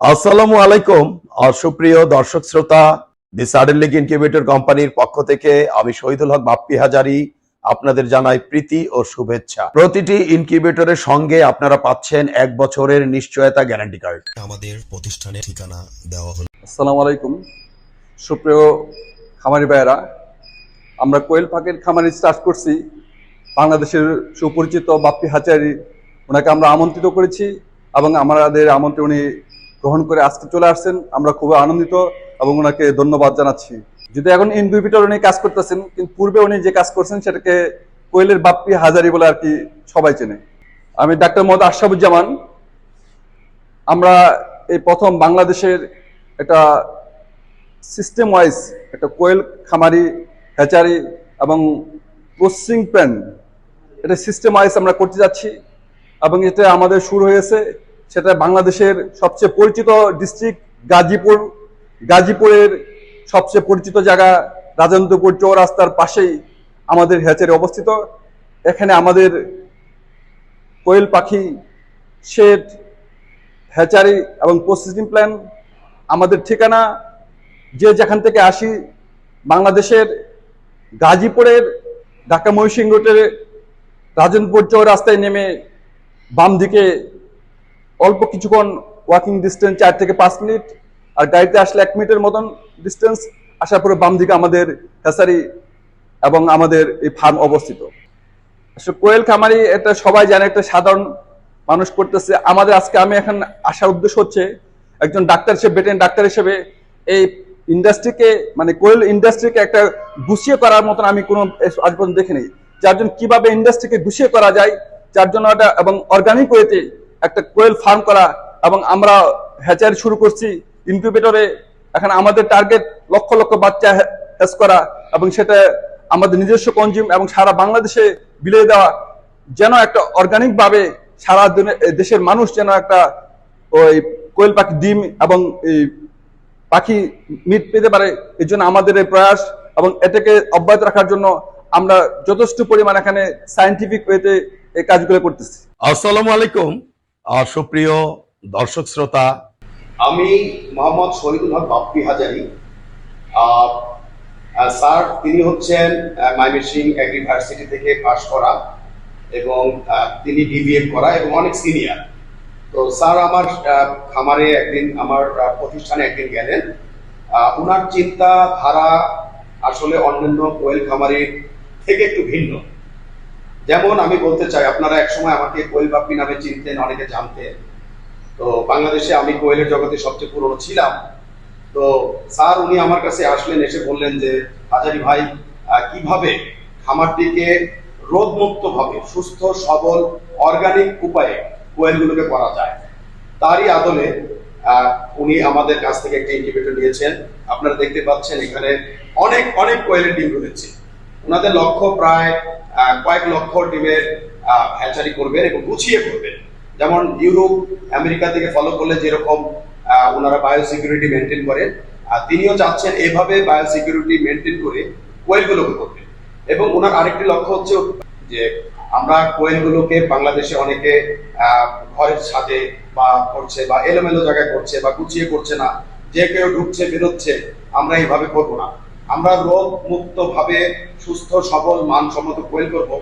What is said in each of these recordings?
আসসালামু আলাইকুম আর সুপ্রিয় দর্শক শ্রোতা দি সাডেন লিগ ইনকিউবেটর কোম্পানির পক্ষ থেকে আমি শহীদুল হক বাপ্পি হাজারি আপনাদের জানাই প্রীতি ও শুভেচ্ছা। প্রতিটি ইনকিউবেটরের সঙ্গে আপনারা পাচ্ছেন এক বছরের নিশ্চয়তা গ্যারান্টি কার্ড। আমাদের প্রতিষ্ঠানের ঠিকানা দেওয়া হলো। আসসালামু আলাইকুম সুপ্রিয় খামারি ভাইয়েরা। আমরা কোয়েল পাখির খামারি স্টার্ট করছি। বাংলাদেশের সুপরিচিত বাপ্পি হাজারি ওনাকে আমরা আমন্ত্রিত করেছি এবং আমাদের আমন্ত্রণ গ্রহণ করে আজকে চলে আসছেন, আমরা খুবই আনন্দিত এবং ওনাকে ধন্যবাদ জানাচ্ছি। যদি এখন ইনকিউবেটর উনি কাজ করতেছেন, কিন্তু পূর্বে উনি যে কাজ করছেন সেটাকে কোয়েলের বাপ্পি হাজারি বলে আর কি সবাই চেনে। আমি ডাক্তার মোহাম্মদ আশরাফুজ্জামান। আমরা এই প্রথম বাংলাদেশের একটা সিস্টেম ওয়াইজ একটা কোয়েল খামারি, হ্যাচারি এবং প্রসেসিং প্ল্যান এটা সিস্টেম ওয়াইজ আমরা করতে যাচ্ছি এবং এটা আমাদের শুরু হয়েছে সেটা বাংলাদেশের সবচেয়ে পরিচিত ডিস্ট্রিক্ট গাজীপুর, গাজীপুরের সবচেয়ে পরিচিত জায়গা, রাজেন্দ্রপুর চৌরাস্তার পাশেই আমাদের হ্যাচারি অবস্থিত। এখানে আমাদের কোয়েল পাখি, শেড হ্যাচারি এবং প্রসেসিং প্ল্যান আমাদের ঠিকানা। যে যেখান থেকে আসি, বাংলাদেশের গাজীপুরের ঢাকা ময়ূসিং রোডের রাজেন্দ্রপুর চৌরাস্তায় নেমে বাম দিকে অল্প কিছুক্ষণ ওয়াকিং ডিস্টেন্স চার থেকে পাঁচ মিনিট, আর গাড়িতে আসলে এক মিনিটের মতন ডিস্টেন্স আসার পরে বাম দিকে আমাদের হ্যাচারি এবং আমাদের এই ফার্ম অবস্থিত। আসলে কোয়েল খামারি এটা সবাই জানে, একটা সাধারণ মানুষ করতেছে। আমাদের আজকে আমি এখন আসার উদ্দেশ্য হচ্ছে একজন ডাক্তার হিসেবে বেটেন ডাক্তার হিসেবে এই ইন্ডাস্ট্রিকে মানে কোয়েল ইন্ডাস্ট্রিকে একটা গুছিয়ে করার মতন আমি কোনো আজ পর্যন্ত দেখিনি। যার জন্য কীভাবে ইন্ডাস্ট্রিকে গুছিয়ে করা যায়, যার জন্য একটা এবং অর্গানিক ওয়েতে একটা কোয়েল ফার্ম করা এবং আমরা হ্যাচারি শুরু করছি ইনকিউবেটরে। এখন আমাদের টার্গেট লক্ষ লক্ষ বাচ্চা হ্যাচ করা এবং সেটা আমাদের নিজস্ব কনজিউম এবং সারা বাংলাদেশে বিলিয়ে দেওয়া। যেন একটা অর্গানিক ভাবে সারা দেশের মানুষ যেন একটা ওই কোয়েল পাখি, ডিম এবং এই পাখি মিট পেতে পারে, এর জন্য আমাদের এই প্রয়াস এবং এটাকে অব্যাহত রাখার জন্য আমরা যথেষ্ট পরিমাণ এখানে সায়েন্টিফিক ওয়েতে এই কাজগুলো করতেছি। আসসালামু আলাইকুম। সুপ্রিয় দর্শক শ্রোতা, আমি মোহাম্মদ শহীদুল হক বাপ্পি হাজারি স্যার, তিনি হচ্ছেন মাইমেসিং ইউনিভার্সিটি থেকে পাশ করা এবং তিনি ডিবিএম করা এবং অনেক সিনিয়র। তো স্যার আমার খামারে একদিন, আমার প্রতিষ্ঠানে একদিন গেলেন। ওনার চিন্তা ধারা আসলে অন্যান্য কোয়েল খামারের থেকে একটু ভিন্ন। যেমন আমি বলতে চাই, আপনারা একসময় আমাকে কোয়েল বাপ্পি নামে চিনতেন, অনেকে জানতেন। তো বাংলাদেশে আমি কোয়েলের জগতে সবচেয়ে পুরনো ছিলাম। তো স্যার, উনি আমার কাছে আসলেন, এসে বললেন যে, হাজারি ভাই কীভাবে খামারটিকে রোগমুক্ত ভাবে, সুস্থ, সবল অর্গানিক উপায়ে কোয়েলগুলোকে করা যায়? তারই আদলে উনি আমাদের কাছ থেকে একটা ইনকিউবেটর নিয়েছেন। আপনারা দেখতে পাচ্ছেন এখানে অনেক অনেক কোয়েলের ডিম রয়েছে। ওনাদের লক্ষ্য প্রায় কয়েক লক্ষ ডিমের হ্যাচারি করবেন এবং গুছিয়ে করবেন। যেমন ইউরোপ, আমেরিকা থেকে ফলো করলে যেরকম ওনারা বায়ো সিকিউরিটি মেনটেন করেন তিনিও চাচ্ছেন এভাবে বায়ো সিকিউরিটি মেনটেন করে কোয়েলগুলোকে করবেন এবং ওনার আরেকটি লক্ষ্য হচ্ছে যে আমরা কোয়েলগুলোকে বাংলাদেশে অনেকে ঘরের ছাদে বা করছে বা এলোমেলো জায়গায় করছে বা গুছিয়ে করছে না, যে কেউ ঢুকছে, বেরোচ্ছে, আমরা এইভাবে করব না। আমরা রোগ মুক্ত ভাবে সুস্থ, সবল, মানসম্মত কোয়েল করব।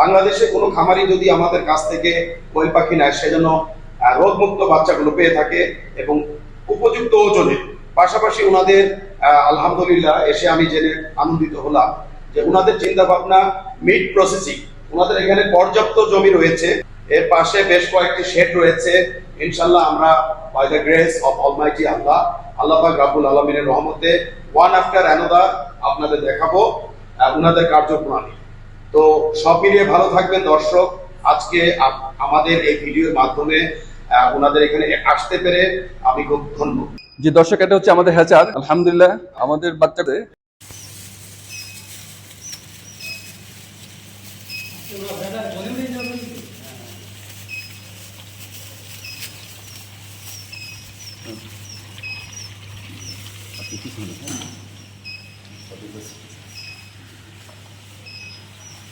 বাংলাদেশে কোনো খামারি যদি আমাদের কাছ থেকে কোয়েল পাখি নেয় সেজন্য রোগমুক্ত বাচ্চাগুলো পেয়ে থাকে এবং উপযুক্ত ওজনে। পাশাপাশি ওনাদের আলহামদুলিল্লাহ এসে আমি জেনে আনন্দিত হলাম যে ওনাদের চিন্তা ভাবনা মিট প্রসেসিং ওনাদের এখানে পর্যাপ্ত জমি রয়েছে। এর পাশে বেশ কয়েকটি শেড রয়েছে। ইনশাল্লাহ আমরা by the grace of almighty আল্লাহ আল্লাহ পাক রাব্বুল আলমিনের রহমতে ওয়ান আফটার অ্যানাদার আপনাদের দেখাবো ওনাদের কার্যপ্রণালী। তো সব মিলিয়ে ভালো থাকবেন দর্শক। আজকে আমাদের এই ভিডিওর মাধ্যমে ওনাদের এখানে আসতে পেরে আমি খুব ধন্য। যে দর্শক, এটা হচ্ছে আমাদের হ্যাচার আলহামদুলিল্লাহ, আমাদের বাচ্চাদের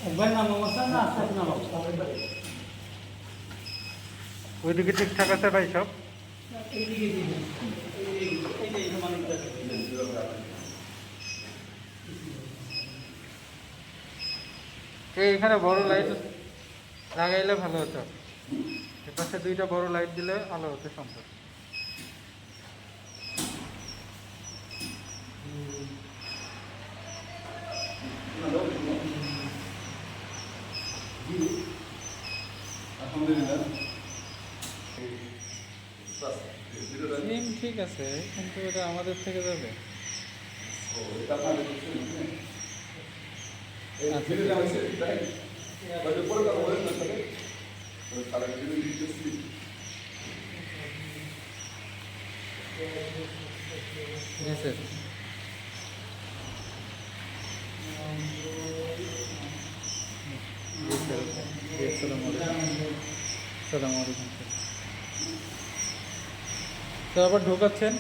একবার নাম অবস্থা না আস্তে আস্তে নাম ওইদিকে ঠিকঠাক আছে ভাই সব? এইদিকে দিবেন এই এই যে এই মালিকটা এই এখানে বড় লাইট লাগাইলে ভালো হতো। এপাশে দুইটা বড় লাইট দিলে ভালো হতো সম্পর্ক সিম ঠিক আছে কিন্তু এটা আমাদের থেকে যাবে Yes, sir. Yes, sir. Yes, Assalamualaikum. Assalamualaikum, sir. তো আবার ঢোকাচ্ছেন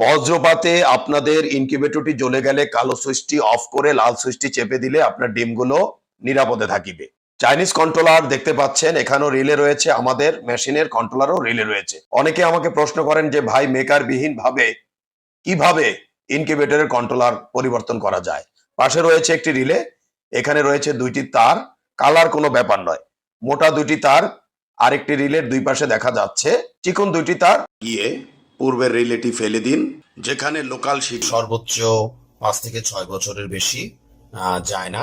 বজ্রপাতে আপনাদের ইনকিউবেটরটি জ্বলে গেলে কালো সুইচটি অফ করে লাল সুইচটি চেপে দিলে আপনার ডিমগুলো নিরাপদে থাকিবে। চাইনিজ কন্ট্রোলার দেখতে পাচ্ছেন, এখানেও রিলে রয়েছে আমাদের মেশিনের কন্ট্রোলারও রিলে রয়েছে। অনেকে আমাকে প্রশ্ন করেন যে, ভাই মেকার বিহীন ভাবে কীভাবে ইনকিউবেটরের কন্ট্রোলার পরিবর্তন করা যায়। পাশে রয়েছে একটি রিলে এখানে রয়েছে দুইটি তার কালার কোনো ব্যাপার নয়। মোটা দুইটি তার, আরেকটি রিলের দুই পাশে দেখা যাচ্ছে। চিকন দুইটি তার। গিয়ে পূর্বের রিলেটি ফেলে দিন, যেখানে লোকাল শীত সর্বোচ্চ পাঁচ থেকে ছয় বছরের বেশি যায় না।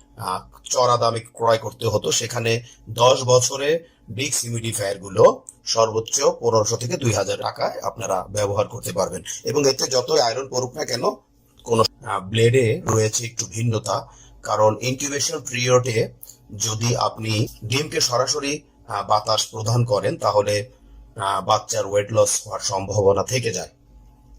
চড়া দামে ক্রয় করতে হতো। সেখানে দশ বছরে ডিক্স হিউমিডিফায়ারগুলো সর্বোচ্চ পনেরোশো থেকে দুই হাজার টাকায় আপনারা ব্যবহার করতে পারবেন। এবং এতে যতই আয়রন পড়ুক না কেন, কোন ব্লেডে রয়েছে একটু ভিন্নতা। কারণ ইনকিউবেশন পিরিয়ডে যদি আপনি ডিমকে সরাসরি বাতাস প্রদান করেন, তাহলে বাচ্চার ওয়েট লস হওয়ার সম্ভাবনা থেকে যায়।